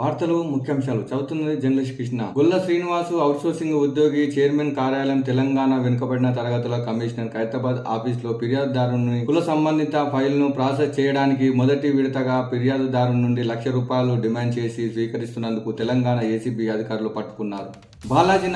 వార్తలు ముఖ్యాంశాలు. చదువుతున్నది జర్నలిస్ట్ కృష్ణ. గొల్ల శ్రీనివాసు అవుట్సోర్సింగ్ ఉద్యోగి చైర్మన్ కార్యాలయం తెలంగాణ వెనుకబడిన తరగతుల కమిషనర్ ఖైరతాబాద్ ఆఫీస్లో ఫిర్యాదుదారుని కుల సంబంధిత ఫైల్ను ప్రాసెస్ చేయడానికి మొదటి విడతగా ఫిర్యాదుదారు నుండి లక్ష రూపాయలు డిమాండ్ చేసి స్వీకరిస్తున్నందుకు తెలంగాణ ఏసీబీ అధికారులు పట్టుకున్నారు. బాలాజీ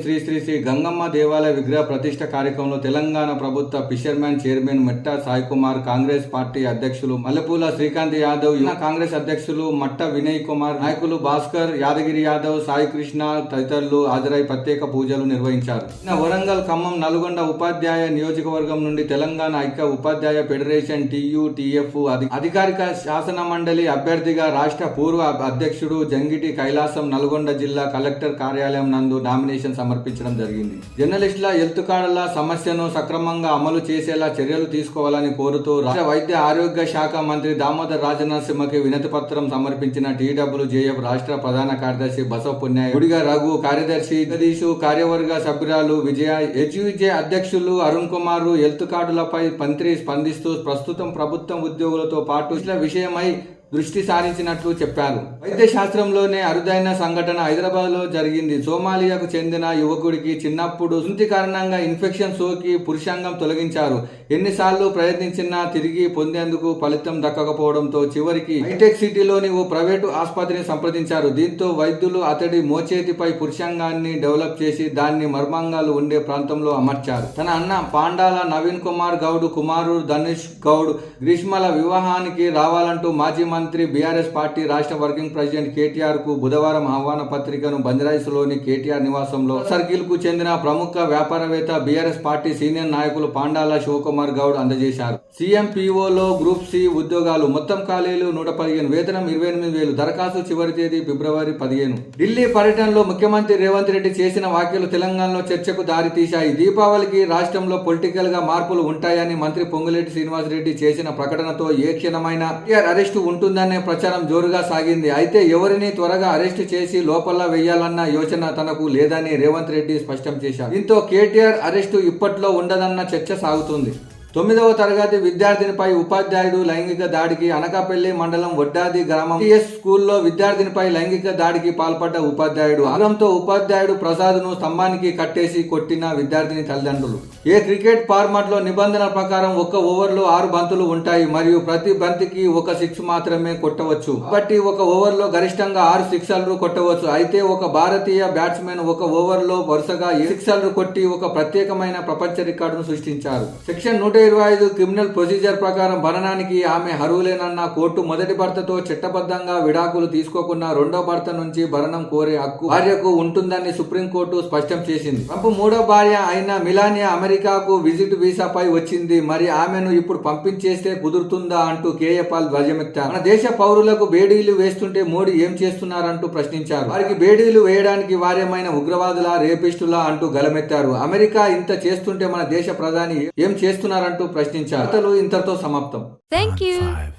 శ్రీ శ్రీ శ్రీ గంగమ్మ దేవాలయ విగ్రహ ప్రతిష్ట కార్యక్రమంలో తెలంగాణ ప్రభుత్వ fisherman chairman Metta Sai Kumar Congress party అధ్యక్షులు మల్లెపూల శ్రీకాంత్ యాదవ్ యువ కాంగ్రెస్ అధ్యక్షులు మట్ట వినయ్ కుమార్ నాయకులు భాస్కర్ యాదగిరి యాదవ్ సాయి కృష్ణ తదితరులు హాజరై ప్రత్యేక పూజలు నిర్వహించారు. వరంగల్ ఖమ్మం నల్గొండ ఉపాధ్యాయ నియోజకవర్గం నుండి తెలంగాణ ఐక్య ఉపాధ్యాయ ఫెడరేషన్ టీయూటీఎఫ్ అధికారిక శాసన మండలి అభ్యర్థిగా రాష్ట్ర పూర్వ అధ్యక్షుడు జంగిటి కైలాసం నల్గొండ జిల్లా కలెక్టర్ కార్యాలయం నందు నామినేషన్ సమర్పించడం జరిగింది. జర్నలిస్టుల హెల్త్ కార్డుల సమస్యను సక్రమంగా అమలు చేసేలా చర్యలు తీసుకోవాలని కోరుతూ రాష్ట్ర వైద్య ఆరోగ్య శాఖ మంత్రి దామోదర్ రాజనరసింహకి వినతి పత్రం సమర్పించిన టీడబ్ల్యూజేఎఫ్ రాష్ట్ర ప్రధాన కార్యదర్శి బసవ పుణ్య గుడిగ రఘు కార్యదర్శి జగదీషు కార్యవర్గ సభ్యురాలు విజయ హెచ్యుజే అధ్యక్షులు అరుణ్ కుమార్ హెల్త్ కార్డులపై మంత్రి స్పందిస్తూ ప్రస్తుతం ప్రభుత్వం ఉద్యోగులతో పాటు విషయమై దృష్టి సారించినట్లు చెప్పారు. వైద్య శాస్త్రంలోనే అరుదైన సంఘటన హైదరాబాద్లో జరిగింది. సోమాలియాకు చెందిన యువకుడికి చిన్నప్పుడు సుంతి కారణంగా ఇన్ఫెక్షన్ సోకి పురుషాంగం తొలగించారు. ఎన్నిసార్లు ప్రయత్నించినా తిరిగి పొందేందుకు ఫలితం దక్కకపోవడంతో చివరికి హైటెక్ సిటీలోని ఓ ప్రైవేటు ఆసుపత్రిని సంప్రదించారు. దీంతో వైద్యులు అతడి మోచేతిపై పురుషాంగాన్ని డెవలప్ చేసి దాన్ని మర్మాంగాలు ఉండే ప్రాంతంలో అమర్చారు. తన అన్న పాండాల నవీన్ కుమార్ గౌడ్ కుమారుడు ధనుష్ గౌడ్ గ్రీష్మల వివాహానికి రావాలంటూ మాజీ మంత్రి బీఆర్ఎస్ పార్టీ రాష్ట్ర వర్కింగ్ ప్రెసిడెంట్ కేటీఆర్కు బుధవారం ఆహ్వాన పత్రికను బంజరాయిస్లోని కేటీఆర్ నివాసంలో సర్కిల్కు చెందిన ప్రముఖ వ్యాపారవేత్త బీఆర్ఎస్ పార్టీ సీనియర్ నాయకులు పాండాల శివకుమార్ గౌడ్ అందజేశారు. సీఎం పీఓలో గ్రూప్ సి ఉద్యోగాలు మొత్తం ఖాళీలు నూట పదిహేను వేతనం ఇరవై ఎనిమిది వేలు దరఖాస్తు చివరి తేదీ ఫిబ్రవరి పదిహేను. ఢిల్లీ పర్యటనలో ముఖ్యమంత్రి రేవంత్ రెడ్డి చేసిన వ్యాఖ్యలు తెలంగాణలో చర్చకు దారితీశాయి. దీపావళికి రాష్ట్రంలో పొలిటికల్గా మార్పులు ఉంటాయని మంత్రి పొంగులేటి శ్రీనివాసరెడ్డి చేసిన ప్రకటనతో ఏ క్షణమైన అరెస్టు ఉంటుంది జరుగుతుందనే ప్రచారం జోరుగా సాగింది. అయితే ఎవరిని త్వరగా అరెస్టు చేసి లోపల వేయాలన్న యోచన తనకు లేదని రేవంత్ రెడ్డి స్పష్టం చేశారు. దీంతో కేటీఆర్ అరెస్టు ఇప్పట్లో ఉండదన్న చర్చ సాగుతుంది. తొమ్మిదవ తరగతి విద్యార్థినిపై ఉపాధ్యాయుడు లైంగిక దాడికి అనకాపల్లి మండలం వడ్డాది గ్రామం టిఎస్ స్కూల్లో విద్యార్థినిపై లైంగిక దాడికి పాల్పడ్డ ఉపాధ్యాయుడు. అనంతో ఉపాధ్యాయుడు ప్రసాద్ను స్తంభానికి కట్టేసి కొట్టిన విద్యార్థిని తల్లిదండ్రులు. ఏ క్రికెట్ ఫార్మాట్లో నిబంధన ప్రకారం ఒక ఓవర్లో ఆరు బంతులు ఉంటాయి మరియు ప్రతి బంతికి ఒక సిక్స్ మాత్రమే కొట్టవచ్చు. కాబట్టి ఒక ఓవర్లో గరిష్టంగా ఆరు సిక్సర్లు కొట్టవచ్చు. అయితే ఒక భారతీయ బ్యాట్స్మెన్ ఒక ఓవర్లో వరుసగా సిక్సర్లు కొట్టి ఒక ప్రత్యేకమైన ప్రపంచ రికార్డును సృష్టించారు. సెక్షన్ నూట ఇరవై ఐదు క్రిమినల్ ప్రొసీజర్ ప్రకారం భరణానికి ఆమె అర్హులేనన్న కోర్టు మొదటి భర్తతో చట్టబద్ధంగా విడాకులు తీసుకోకున్న రెండో భర్త నుంచి భరణం కోరే హక్కు భార్యకు ఉంటుందని సుప్రీంకోర్టు స్పష్టం చేసింది. ట్రంప్ మూడో భార్య అయిన మిలానియా అమెరికాకు విజిట్ వీసాపై వచ్చింది. మరి ఆమెను ఇప్పుడు పంపించేస్తే కుదురుతుందా అంటూ కేఏ పాల్ ధ్వజమెత్తారు. మన దేశ పౌరులకు బేడీలు వేస్తుంటే మోడీ ఏం చేస్తున్నారంటూ ప్రశ్నించారు. వారికి బేడీలు వేయడానికి వార్యమైన ఉగ్రవాదుల రేపిస్టులా అంటూ గలమెత్తారు. అమెరికా ఇంత చేస్తుంటే మన దేశ ప్రధాని ఏం చేస్తున్నారంటూ ప్రశ్నించారు వార్తలు ఇంతతో సమాప్తం Thank you. Five.